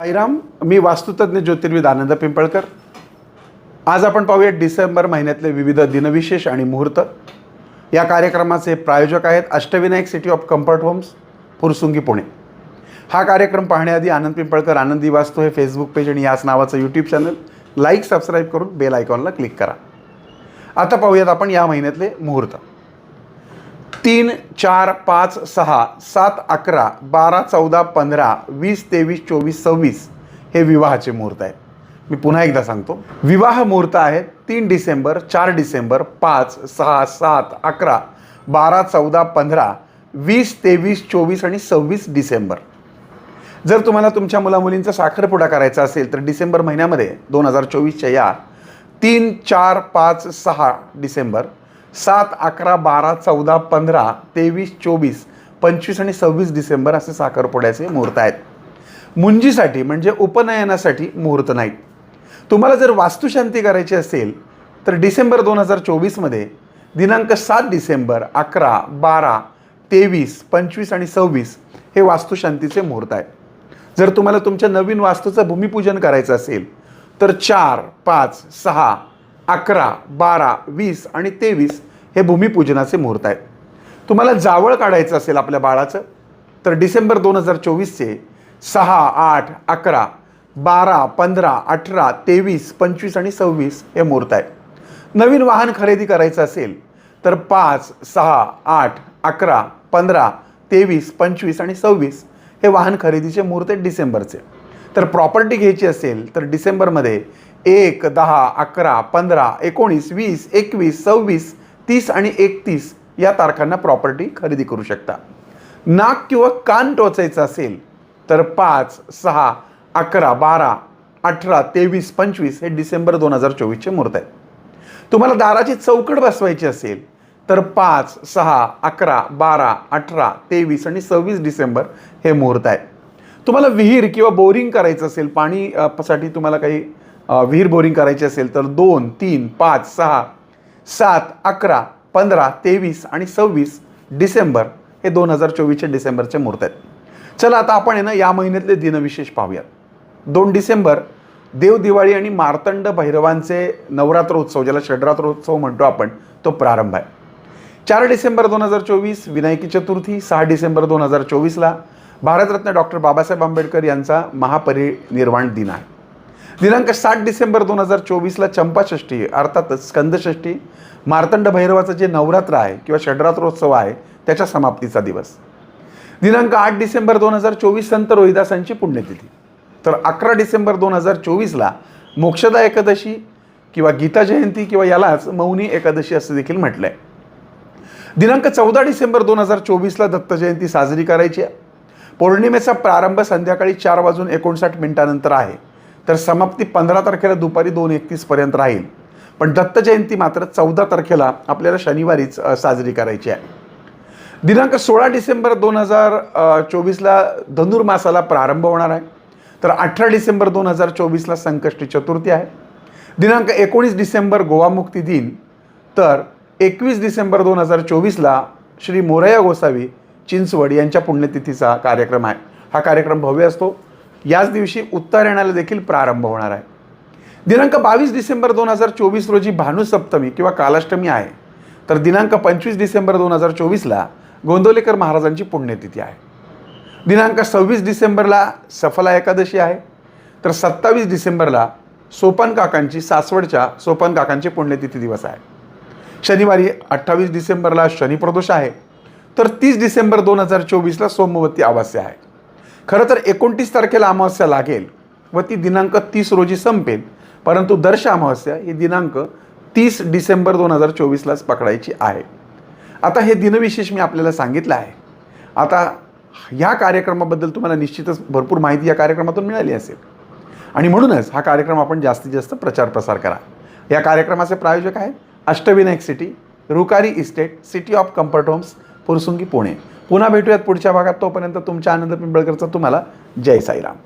साईराम मी वास्तुतज्ञ ज्योतिर्विद आनंद पिंपळकर. आज आपण पाहूया डिसेंबर महिन्यातले विविध दिनविशेष आणि मुहूर्त. या कार्यक्रमाचे प्रायोजक आहेत Ashtavinayak city of comfort homes Phursungi Pune. हा कार्यक्रम पाहण्याआधी आनंद पिंपळकर आनंदी वास्तू हे फेसबुक पेज आणि याच नावाचं यूट्यूब चॅनल लाईक सबस्क्राईब करून बेल आयकॉनला क्लिक करा. आता पाहूयात आपण या महिन्यातले मुहूर्त. तीन चार पाच सहा सात अकरा बारा चौदा पंधरा वीस तेवीस चोवीस सव्वीस हे विवाहाचे मुहूर्त आहेत. मी पुन्हा एकदा सांगतो. विवाह मुहूर्त आहेत तीन डिसेंबर चार डिसेंबर पाच सहा सात अकरा बारा चौदा पंधरा वीस तेवीस चोवीस आणि सव्वीस डिसेंबर. जर तुम्हाला तुमच्या मुलामुलींचा साखरपुडा करायचा असेल तर डिसेंबर महिन्यामध्ये दोन हजार चोवीसच्या या तीन चार पाच सहा डिसेंबर सात अकरा बारा चौदा पंधरा तेवीस चोवीस पंचवीस आणि सव्वीस डिसेंबर असे साखरपुड्याचे मुहूर्त आहेत. मुंजीसाठी म्हणजे उपनयनासाठी मुहूर्त नाहीत. तुम्हाला जर वास्तुशांती करायची असेल तर डिसेंबर दोन हजार चोवीसमध्ये दिनांक सात डिसेंबर अकरा बारा तेवीस पंचवीस आणि सव्वीस हे वास्तुशांतीचे मुहूर्त आहेत. जर तुम्हाला तुमच्या नवीन वास्तूचं भूमिपूजन करायचं असेल तर चार पाच सहा अकरा बारा वीस आणि तेवीस हे भूमिपूजनाचे मुहूर्त आहेत. तुम्हाला जावळ काढायचं असेल आपल्या बाळाचं तर डिसेंबर दोन हजार चोवीसचे सहा आठ अकरा बारा पंधरा अठरा तेवीस पंचवीस आणि सव्वीस हे मुहूर्त आहे नवीन वाहन खरेदी करायचं असेल तर पाच सहा आठ अकरा पंधरा तेवीस पंचवीस आणि सव्वीस हे वाहन खरेदीचे मुहूर्त आहेत डिसेंबरचे. तर प्रॉपर्टी घ्यायची असेल तर डिसेंबरमध्ये एक दहा अकरा पंधरा एकोणीस वीस एकवीस सव्वीस तीस आणि एकतीस या तारखांना प्रॉपर्टी खरेदी करू शकता. नाक किंवा कान टोचायचं असेल तर पाच सहा अकरा बारा अठरा तेवीस पंचवीस हे डिसेंबर दोन हजार चोवीसचे मुहूर्त आहेत. तुम्हाला दाराची चौकट बसवायची असेल तर पाच सहा अकरा बारा अठरा तेवीस आणि सव्वीस डिसेंबर हे मुहूर्त आहे. तुम्हाला विहीर किंवा बोरिंग करायचं असेल पाणी साठी तुम्हाला काही विहीर बोरिंग करायची असेल तर दोन तीन पाच सहा सात अकरा पंधरा तेवीस आणि सव्वीस डिसेंबर हे दोन हजार चोवीसचे डिसेंबरचे मुहूर्त आहेत. चला आता आपण आहे ना या महिन्यातले दिनविशेष पाहूयात. दोन डिसेंबर देव दिवाळी आणि मार्तंड भैरवांचे नवरात्र उत्सव ज्याला षड्रात्रोत्सव म्हणतो आपण तो प्रारंभ आहे. चार डिसेंबर दोन हजार चोवीस विनायकी चतुर्थी सहा डिसेंबर दोन हजार चोवीसला भारतरत्न डॉक्टर बाबासाहेब आंबेडकर यांचा महापरिनिर्वाण दिन आहे. दिनांक सात डिसेंबर दोन हजार चोवीसला चंपाषष्ठी अर्थातच स्कंदषष्ठी मार्तंड भैरवाचं जे नवरात्र आहे किंवा षड्रात्रोत्सव आहे त्याच्या समाप्तीचा दिवस. दिनांक आठ डिसेंबर दोन हजार चोवीस संत रोहिदासांची पुण्यतिथी. तर अकरा डिसेंबर दोन हजार चोवीसला मोक्षदा एकादशी किंवा गीता जयंती किंवा यालाच मौनी एकादशी असं देखील म्हटलं आहे दिनांक चौदा डिसेंबर दोन हजार चोवीसला दत्त जयंती साजरी करायची आहे. पौर्णिमेचा प्रारंभ संध्याकाळी चार वाजून एकोणसाठ मिनिटानंतर आहे. तर समाप्ती पंधरा तारखेला दुपारी दोन एकतीसपर्यंत राहील. पण दत्त जयंती मात्र चौदा तारखेला आपल्याला शनिवारीच साजरी करायची आहे. दिनांक सोळा डिसेंबर दोन हजार चोवीसला धनुर्मासाला प्रारंभ होणार आहे. तर अठरा डिसेंबर दोन हजार चोवीसला संकष्टी चतुर्थी आहे. दिनांक एकोणीस डिसेंबर गोवामुक्ती दिन. तर एकवीस डिसेंबर दोन हजार चोवीसला श्री मोरया गोसावी चिंचवड यांच्या पुण्यतिथीचा कार्यक्रम आहे. हा कार्यक्रम भव्य असतो. याच दिवशी उत्तरायणाला देखील प्रारंभ होणार आहे. दिनांक बावीस डिसेंबर दोन हजार चोवीस रोजी भानुसप्तमी किंवा कालाष्टमी आहे. तर दिनांक पंचवीस डिसेंबर दोन हजार चोवीसला गोंदवलेकर महाराजांची पुण्यतिथी आहे. दिनांक सव्वीस डिसेंबरला सफला एकादशी आहे. तर सत्तावीस डिसेंबरला सोपान काकांची सासवडच्या सोपान काकांची पुण्यतिथी दिवस आहे. शनिवारी अठ्ठावीस डिसेंबरला शनिप्रदोष आहे. तर तीस डिसेंबर दोन हजार चोवीसला सोमवती अमावस्या आहे. खरं तर एकोणतीस तारखेला अमावस्या लागेल व ती दिनांक तीस रोजी संपेल परंतु दर्श अमावस्या ही दिनांक तीस डिसेंबर दोन हजार चोवीसलाच पकडायची आहे. आता हे दिनविशेष मी आपल्याला सांगितलं आहे. आता ह्या कार्यक्रमाबद्दल तुम्हाला निश्चितच भरपूर माहिती या कार्यक्रमातून मिळाली असेल. आणि म्हणूनच हा कार्यक्रम आपण जास्तीत जास्त प्रचार प्रसार करा. या कार्यक्रमाचे प्रायोजक आहेत Ashtavinayak city Rukari estate city of comfort homes Phursungi Pune. पुन्हा भेटूयात पुढच्या भागात. तोपर्यंत तुमच्या आनंद पिंबळकरचा तुम्हाला जय साईराम.